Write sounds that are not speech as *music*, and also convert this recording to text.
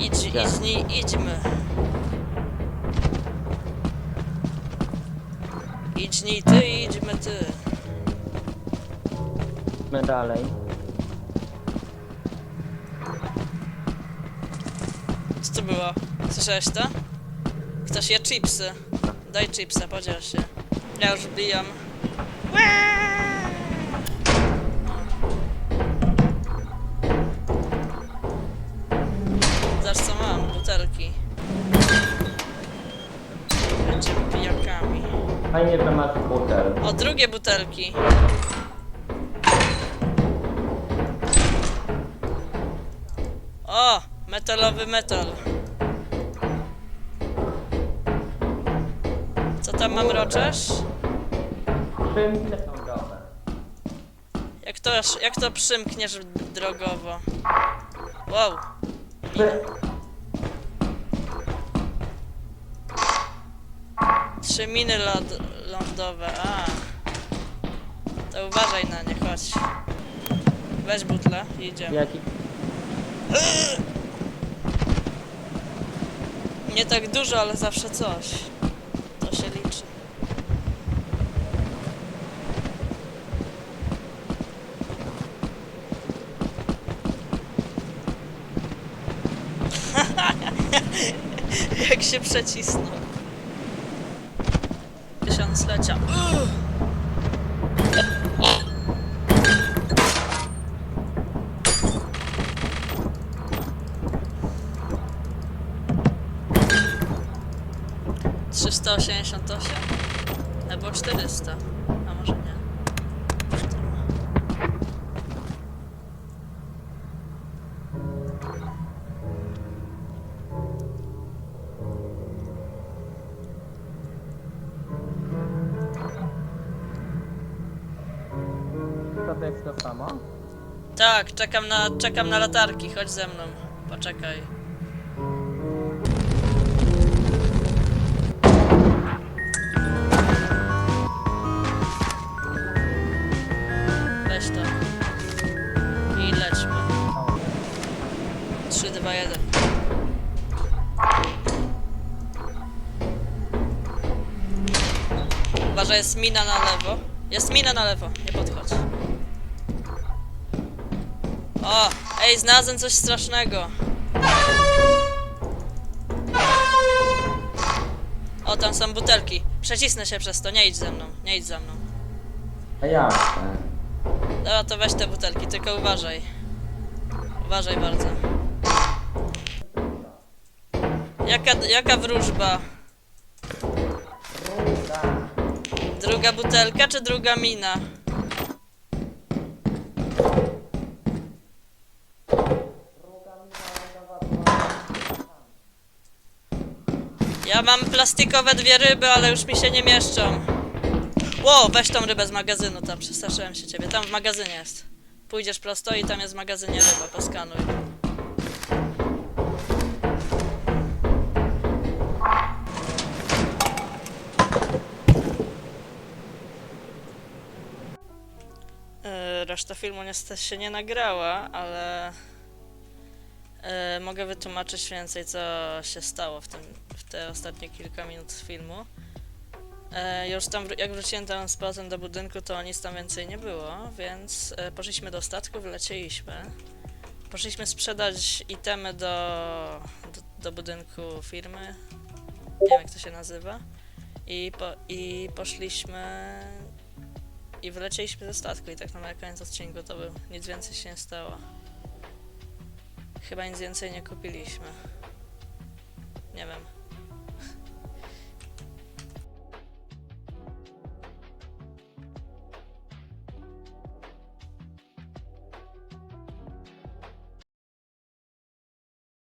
Idź, Gdzie? idź, nie, idźmy. Idź nie ty, idźmy ty. Idźmy dalej. Co to było? Słyszałeś to? Chcesz je chipsy? Daj chipsa, podziel się. Ja już bijam. Zobacz Fajnie, że masz butel. O, drugie butelki. O, metalowy metal. Co tam mam roczesz? Czym są dobre? Jak to, jak to przymkniesz drogowo? Wow, Czy... trzy miny ląd lądowe, a. To uważaj na nie, chodź. Weź butlę i idziemy. Jaki... Nie tak dużo, ale zawsze coś. To się liczy. *laughs* Jak się przecisnął. Uuu. Trzysta osiemdziesiąt osiem albo czterysta, a może nie. To samo? Tak, czekam na, czekam na latarki, chodź ze mną. Poczekaj. Weź to. I lećmy. 3, 2, 1. Uważaj, jest mina na lewo. Jest mina na lewo, nie podchodź. O, ej, znalazłem coś strasznego. O, tam są butelki. Przecisnę się przez to, nie idź ze mną, nie idź za mną. A jak? Dobra, to weź te butelki, tylko uważaj. Uważaj bardzo. Jaka, jaka wróżba? Druga butelka czy druga mina? Ja mam plastikowe dwie ryby, ale już mi się nie mieszczą. Ło, weź tą rybę z magazynu, tam przestraszyłem się ciebie. Tam w magazynie jest. Pójdziesz prosto i tam jest w magazynie ryba, poskanuj. E, Reszta filmu niestety się nie nagrała, ale e, mogę wytłumaczyć więcej, co się stało w, tym, w te ostatnie kilka minut filmu. E, już tam, jak wróciłem tam z powrotem do budynku, to nic tam więcej nie było, więc e, poszliśmy do statku, wylecieliśmy. Poszliśmy sprzedać itemy do, do, do budynku firmy. Nie wiem, jak to się nazywa. I, po, I poszliśmy i wylecieliśmy ze statku i tak na koniec odcinku to był. Nic więcej się nie stało. Chyba nic więcej nie kupiliśmy. Nie wiem.